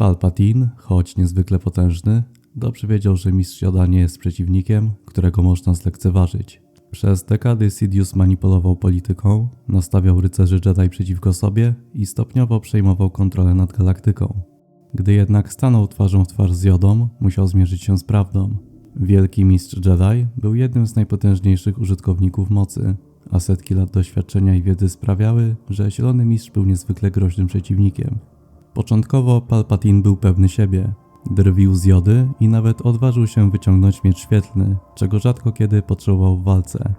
Palpatine, choć niezwykle potężny, dobrze wiedział, że mistrz Yoda nie jest przeciwnikiem, którego można zlekceważyć. Przez dekady Sidious manipulował polityką, nastawiał rycerzy Jedi przeciwko sobie i stopniowo przejmował kontrolę nad galaktyką. Gdy jednak stanął twarzą w twarz z Jodą, musiał zmierzyć się z prawdą. Wielki mistrz Jedi był jednym z najpotężniejszych użytkowników mocy, a setki lat doświadczenia i wiedzy sprawiały, że Zielony Mistrz był niezwykle groźnym przeciwnikiem. Początkowo Palpatine był pewny siebie, drwił z Jody i nawet odważył się wyciągnąć miecz świetlny, czego rzadko kiedy potrzebował w walce.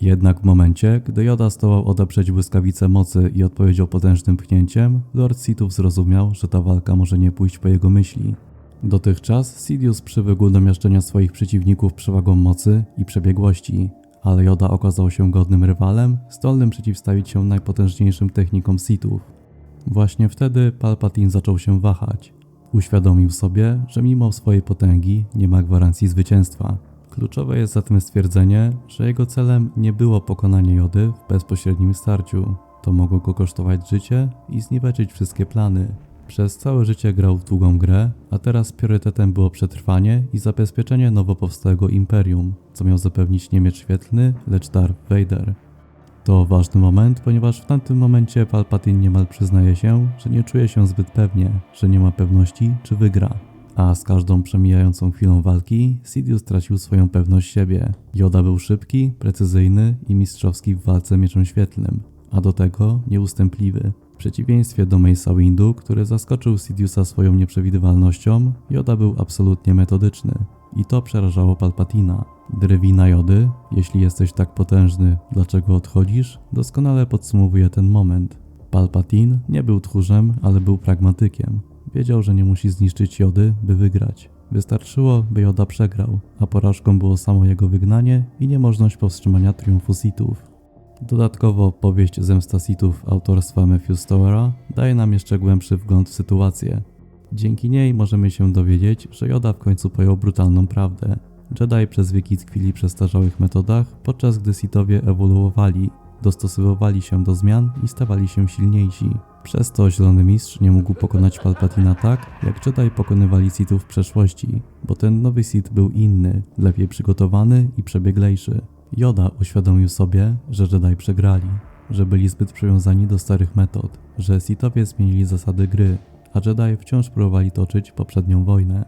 Jednak w momencie, gdy Joda zdołał odeprzeć błyskawicę mocy i odpowiedział potężnym pchnięciem, Lord Sithów zrozumiał, że ta walka może nie pójść po jego myśli. Dotychczas Sidious przywykł do miażdżenia swoich przeciwników przewagą mocy i przebiegłości, ale Joda okazał się godnym rywalem, zdolnym przeciwstawić się najpotężniejszym technikom Sithów. Właśnie wtedy Palpatine zaczął się wahać. Uświadomił sobie, że mimo swojej potęgi nie ma gwarancji zwycięstwa. Kluczowe jest zatem stwierdzenie, że jego celem nie było pokonanie Jody w bezpośrednim starciu. To mogło go kosztować życie i zniweczyć wszystkie plany. Przez całe życie grał w długą grę, a teraz priorytetem było przetrwanie i zabezpieczenie nowo powstałego imperium, co miał zapewnić nie miecz świetlny, lecz Darth Vader. To ważny moment, ponieważ w tamtym momencie Palpatine niemal przyznaje się, że nie czuje się zbyt pewnie, że nie ma pewności, czy wygra. A z każdą przemijającą chwilą walki, Sidious tracił swoją pewność siebie. Yoda był szybki, precyzyjny i mistrzowski w walce mieczem świetlnym, a do tego nieustępliwy. W przeciwieństwie do Mace'a Windu, który zaskoczył Sidiousa swoją nieprzewidywalnością, Yoda był absolutnie metodyczny. I to przerażało Palpatina. Drewina Jody, jeśli jesteś tak potężny, dlaczego odchodzisz? Doskonale podsumowuje ten moment. Palpatine nie był tchórzem, ale był pragmatykiem. Wiedział, że nie musi zniszczyć Jody, by wygrać. Wystarczyło, by Joda przegrał, a porażką było samo jego wygnanie i niemożność powstrzymania triumfu Sithów. Dodatkowo powieść Zemsta Sithów autorstwa Matthew Stowera daje nam jeszcze głębszy wgląd w sytuację. Dzięki niej możemy się dowiedzieć, że Joda w końcu pojął brutalną prawdę. Jedi przez wieki tkwili przestarzałych metodach, podczas gdy Sithowie ewoluowali, dostosowywali się do zmian i stawali się silniejsi. Przez to Zielony Mistrz nie mógł pokonać Palpatina tak, jak Jedi pokonywali Sithów w przeszłości, bo ten nowy Sith był inny, lepiej przygotowany i przebieglejszy. Yoda uświadomił sobie, że Jedi przegrali, że byli zbyt przywiązani do starych metod, że Sithowie zmienili zasady gry, a Jedi wciąż próbowali toczyć poprzednią wojnę.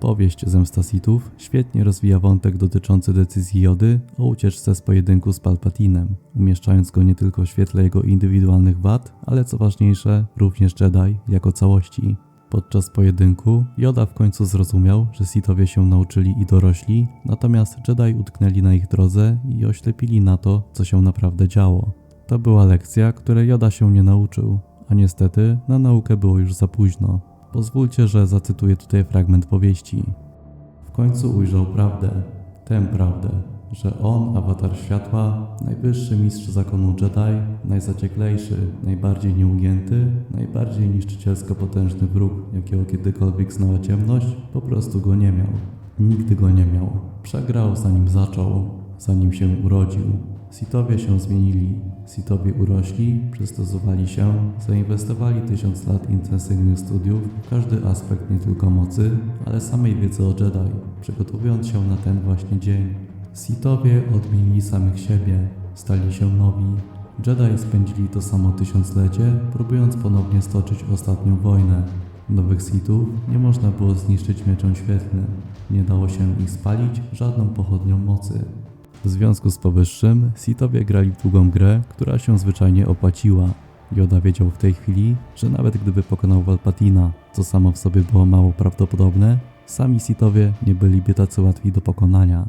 Powieść Zemsta Sithów świetnie rozwija wątek dotyczący decyzji Jody o ucieczce z pojedynku z Palpatinem, umieszczając go nie tylko w świetle jego indywidualnych wad, ale co ważniejsze, również Jedi jako całości. Podczas pojedynku Joda w końcu zrozumiał, że Sithowie się nauczyli i dorośli, natomiast Jedi utknęli na ich drodze i oślepili na to, co się naprawdę działo. To była lekcja, której Joda się nie nauczył, a niestety na naukę było już za późno. Pozwólcie, że zacytuję tutaj fragment powieści. W końcu ujrzał prawdę, tę prawdę, że on, awatar światła, najwyższy mistrz zakonu Jedi, najzacieklejszy, najbardziej nieugięty, najbardziej niszczycielsko potężny wróg, jakiego kiedykolwiek znała ciemność, po prostu go nie miał. Nigdy go nie miał. Przegrał zanim zaczął, zanim się urodził. Sithowie się zmienili, Sithowie urośli, przystosowali się, zainwestowali tysiąc lat intensywnych studiów w każdy aspekt nie tylko mocy, ale samej wiedzy o Jedi, przygotowując się na ten właśnie dzień. Sithowie odmienili samych siebie, stali się nowi. Jedi spędzili to samo tysiąclecie, próbując ponownie stoczyć ostatnią wojnę. Nowych Sithów nie można było zniszczyć mieczem świetlnym. Nie dało się ich spalić żadną pochodnią mocy. W związku z powyższym, Sithowie grali w długą grę, która się zwyczajnie opłaciła. Yoda wiedział w tej chwili, że nawet gdyby pokonał Palpatina, co samo w sobie było mało prawdopodobne, sami Sithowie nie byliby tacy łatwi do pokonania.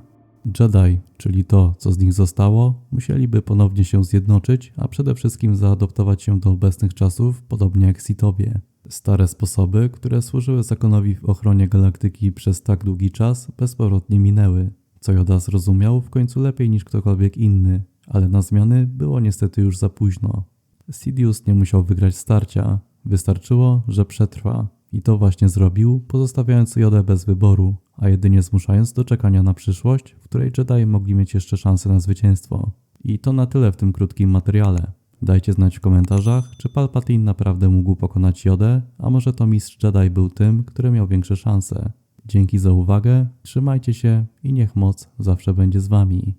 Jedi, czyli to, co z nich zostało, musieliby ponownie się zjednoczyć, a przede wszystkim zaadoptować się do obecnych czasów, podobnie jak Sithowie. Stare sposoby, które służyły zakonowi w ochronie galaktyki przez tak długi czas, bezpowrotnie minęły. Co Joda zrozumiał w końcu lepiej niż ktokolwiek inny, ale na zmiany było niestety już za późno. Sidious nie musiał wygrać starcia, wystarczyło, że przetrwa. I to właśnie zrobił, pozostawiając Jodę bez wyboru, a jedynie zmuszając do czekania na przyszłość, w której Jedi mogli mieć jeszcze szansę na zwycięstwo. I to na tyle w tym krótkim materiale. Dajcie znać w komentarzach, czy Palpatine naprawdę mógł pokonać Jodę, a może to mistrz Jedi był tym, który miał większe szanse. Dzięki za uwagę, trzymajcie się i niech moc zawsze będzie z wami.